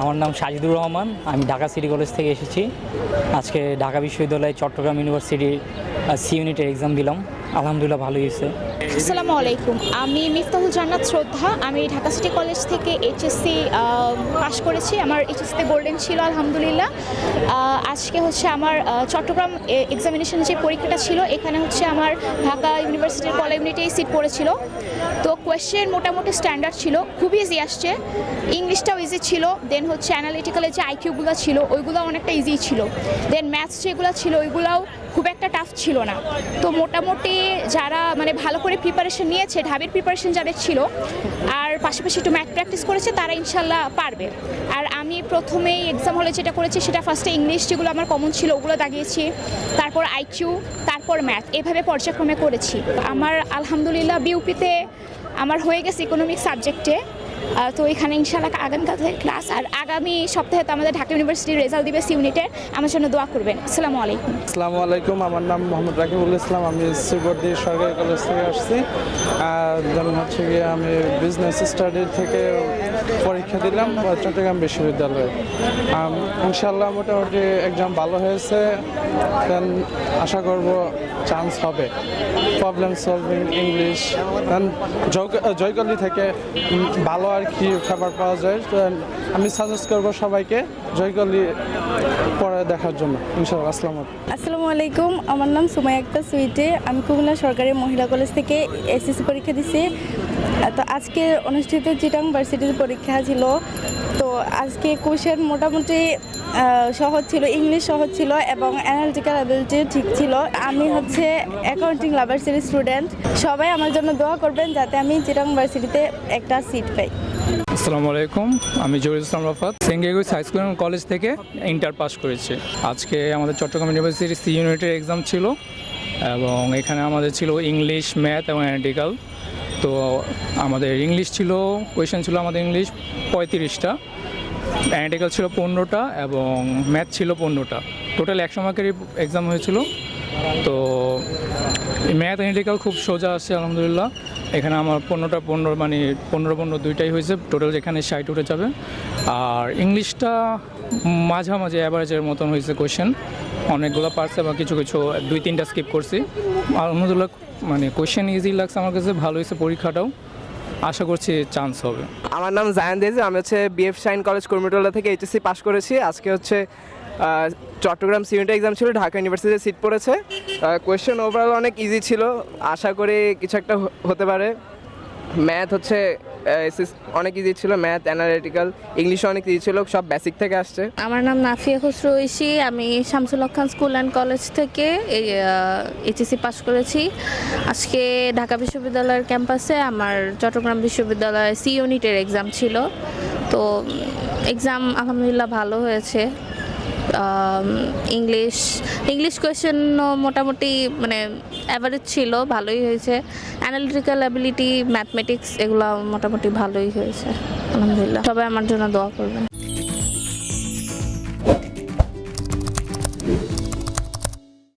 আমার নাম সাজিদুর রহমান, আমি ঢাকা সিটি কলেজ থেকে এসেছি। আজকে ঢাকা বিশ্ববিদ্যালয়ে চট্টগ্রাম ইউনিভার্সিটির সি ইউনিটের এক্সাম দিলাম। আলহামদুলিল্লাহ ভালোই হয়েছে। আসসালামু আলাইকুম। আমি মিফতাহুল জান্নাত শ্রদ্ধা। আমি ঢাকা সিটি কলেজ থেকে এইচএসসি পাশ করেছি। আমার এইচএসসিতে গোল্ডেন ছিল, আলহামদুলিল্লাহ। আজকে হচ্ছে আমার চট্টগ্রাম এক্সামিনেশন যে পরীক্ষাটা ছিল, এখানে হচ্ছে আমার ঢাকা ইউনিভার্সিটির কলা ইউনিটেই সিট পড়েছিল। তো কোয়েশ্চেন মোটামুটি স্ট্যান্ডার্ড ছিল খুবই ইজি আসছে। ইংলিশটাও ইজি ছিল দেন হচ্ছে অ্যানালিটিক্যালের যে আইকিউগুলো ছিল, ওইগুলো অনেকটা ইজি ছিল। দেন ম্যাথস যেগুলো ছিল, ওইগুলোও খুব একটা টাফ ছিল না। তো মোটামুটি যারা মানে ভালো করে প্রিপারেশন নিয়েছে, ঢাবির প্রিপারেশন যাদের ছিল, আর পাশাপাশি একটু ম্যাথ প্র্যাকটিস করেছে, তারা ইনশাল্লাহ পারবে। আর আমি প্রথমে এক্সাম হলে যেটা করেছি, সেটা ফার্স্টে ইংলিশ যেগুলো আমার কমন ছিল, ওগুলো দাগিয়েছি, তারপর আইকিউ তারপর ম্যাথ এভাবে পর্যায়ক্রমে করেছি। আমার আলহামদুলিল্লাহ বিউপিতে আমার হয়ে গেছে ইকোনমিক সাবজেক্টে তো এখানে ইনশাল্লাহ আগামীকাল থেকে ক্লাস আর আগামী সপ্তাহে তো আমাদের ঢাকা ইউনিভার্সিটির রেজাল্ট দিবে সি ইউনিটের আমার জন্য দোয়া করবেন। আসসালামু আলাইকুম। আসসালামু আলাইকুম। আমার নাম মোহাম্মদ রাকিবুল ইসলাম। আমি শ্রীবর্দী সরকারি কলেজ থেকে আসছি। যেমন হচ্ছে গিয়ে আমি বিজনেস স্টাডি থেকে পরীক্ষা দিলাম চট্টগ্রাম বিশ্ববিদ্যালয়ে। ইনশাল্লাহ মোটামুটি এক্সাম ভালো হয়েছে। দেন আশা করব চান্স হবে। Problem solving English then Joykoli থেকে ভালো আর কি খাবার পাওয়া যায়। তো আমি সাজেস্ট করব সবাইকে জয়গলি পরে দেখার জন্য। ইনশাআল্লাহ, আসসালামু আসসালামু আলাইকুম, আমার নাম সুমাই আক্তার সুইটে। আমি কুমিল্লা সরকারি মহিলা কলেজ থেকে এসএসসি পরীক্ষা দিছি। তো আজকে অনুষ্ঠিত চিটাং ভার্সিটির পরীক্ষা ছিল। তো আজকে কোশ্চেন মোটামুটি সহজ ছিল, ইংলিশ সহজ ছিল এবং অ্যানালিটিক্যাল অ্যাবিলিটি ঠিক ছিল। আমি হচ্ছে অ্যাকাউন্টিং লাভার্সিটি স্টুডেন্ট সবাই আমার জন্য দোয়া করবেন যাতে আমি চিটাং ভার্সিটিতে একটা সিট পাই। আসসালামু আলাইকুম, আমি জহির ইসলাম রফাত। সেঙ্গেগুইস হাই স্কুল এবং কলেজ থেকে ইন্টার পাস করেছি। আজকে আমাদের চট্টগ্রাম ইউনিভার্সিটির সি ইউনিটের এক্সাম ছিল এবং এখানে আমাদের ছিল ইংলিশ ম্যাথ এবং অ্যানালিটিক্যাল তো আমাদের ইংলিশ ছিল কোয়েশ্চেন ছিল আমাদের ইংলিশ পঁয়ত্রিশটা অ্যানালিটিক্যাল ছিল পনেরোটা এবং ম্যাথ ছিল পনেরোটা। টোটাল একশো মার্কেরই এক্সাম হয়েছিল। তো ম্যাথ অ্যানালিটিক্যাল খুব সোজা আসছে আলহামদুলিল্লাহ। এখানে আমার পনেরোটা পনেরো মানে পনেরো পনেরো দুইটাই হয়েছে। টোটাল যেখানে ষাট উঠে যাবে। আর ইংলিশটা মাঝামাঝি অ্যাভারেজের মতন হয়েছে কোয়েশ্চেন অনেকগুলো পারছে এবং কিছু কিছু, দুই তিনটা স্কিপ করছি। আলহামদুলিল্লাহ মানে কোয়েশ্চেন ইজি লাগছে আমার কাছে, ভালো হয়েছে পরীক্ষাটাও। আশা করছি চান্স হবে। আমার নাম জায়ান দেজি, আমি হচ্ছে বিএফ শাইন কলেজ কুর্মিটোলা থেকে এইচএসসি পাস করেছি। আজকে হচ্ছে চট্টগ্রাম সিউনিট এক্সাম ছিল, ঢাকা ইউনিভার্সিটিতে সিট পড়েছে। কোয়েশ্চেন ওভারঅল অনেক ইজি ছিল। আশা করি কিছু একটা হতে পারে। ম্যাথ হচ্ছে অনেক ইজি ছিল ম্যাথ অ্যানালিটিক্যাল ইংলিশও অনেক ইজি ছিল, সব বেসিক থেকে আসছে। আমার নাম নাফিয়া খুসরো ঐশী, আমি Shamsul Khan school and college থেকে এইচএসসি পাস করেছি। আজকে ঢাকা বিশ্ববিদ্যালয়ের ক্যাম্পাসে আমার চট্টগ্রাম বিশ্ববিদ্যালয়ে সি ইউনিটের এক্সাম ছিল। তো এক্সাম আলহামদুলিল্লাহ ভালো হয়েছে। ইংলিশ ইংলিশ কোয়েশ্চেনও মোটামুটি মানে অ্যাভারেজ ছিল, ভালোই হয়েছে। অ্যানালিটিক্যাল অ্যাবিলিটি ম্যাথমেটিক্স এগুলো মোটামুটি ভালোই হয়েছে, আলহামদুলিল্লাহ। সবাই আমার জন্য দোয়া করবেন।